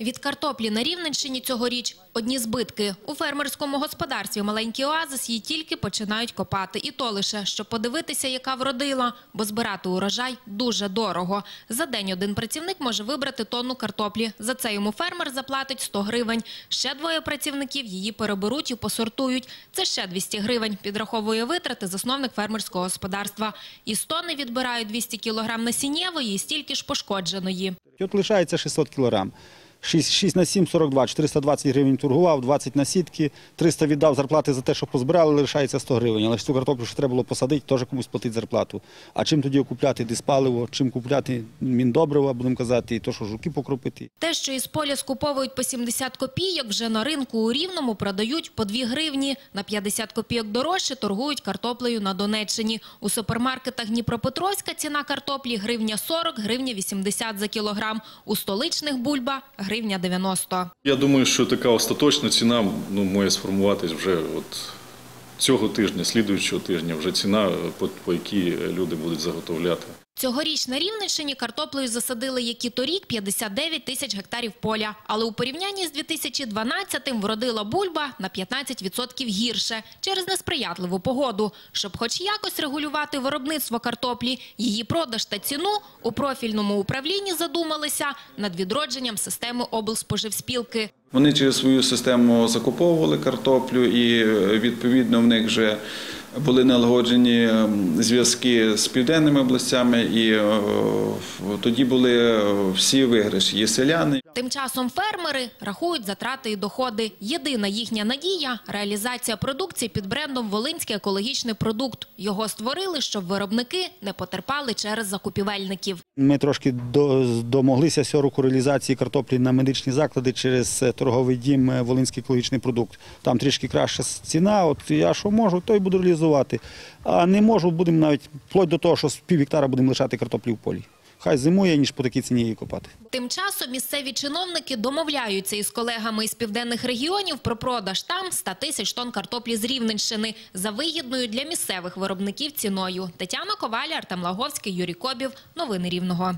Від картоплі на Рівненщині цьогоріч одні збитки. У фермерському господарстві маленький оазис її тільки починають копати. І то лише, щоб подивитися, яка вродила, бо збирати урожай дуже дорого. За день один працівник може вибрати тонну картоплі. За це йому фермер заплатить 100 гривень. Ще двоє працівників її переберуть і посортують. Це ще 200 гривень. Підраховує витрати засновник фермерського господарства. Із тонни відбирають 200 кілограм насіннєвої і стільки ж пошкодженої. От лишається 600 кілограм. 6, 6 на 7 – 42, 420 гривень торгував, 20 на сітки, 300 віддав зарплати за те, що позбирали, лишається 100 гривень. Але ж цю картоплю, що треба було посадити, теж комусь платити зарплату. А чим тоді купляти диспаливо, чим купляти міндобрива, будемо казати, і то, що жуки покропити. Те, що із поля скуповують по 70 копійок, вже на ринку у Рівному продають по 2 гривні. На 50 копійок дорожче торгують картоплею на Донеччині. У супермаркетах Дніпропетровська ціна картоплі гривня 40, гривня 80 за кілограм. У столичних бульба – гривня 90. Я думаю, що така остаточна ціна ну, має сформуватись вже от цього тижня, слідуючого тижня, вже ціна, по, по якій люди будуть заготовляти. Цьогоріч на Рівненщині картоплею засадили, як і торік, 59 тисяч гектарів поля. Але у порівнянні з 2012-м вродила бульба на 15% гірше через несприятливу погоду. Щоб хоч якось регулювати виробництво картоплі, її продаж та ціну у профільному управлінні задумалися над відродженням системи облспоживспілки. Вони через свою систему закуповували картоплю, і е, відповідно в них вже були налагоджені ем, зв'язки з південними областями, і е, тоді були е, всі виграші. Є селяни, Тим часом фермери рахують затрати і доходи. Єдина їхня надія – реалізація продукції під брендом «Волинський екологічний продукт». Його створили, щоб виробники не потерпали через закупівельників. Ми трошки домоглися цього року реалізації картоплі на медичні заклади через е, торговий дім е, Волинський екологічний продукт. Там трішки краща ціна. От я що можу, то й буду реалізувати. А не можу, будемо навіть вплоть до того, що з пів гектара будемо лишати картоплі в полі. Хай зимує, ніж по такій ціні її копати. Тим часом місцеві чиновники домовляються із колегами із південних регіонів про продаж там 100 тисяч тонн картоплі з Рівненщини за вигідною для місцевих виробників ціною. Тетяна Коваля, Артем Лаговський, Юрій Кобів. Новини Рівного.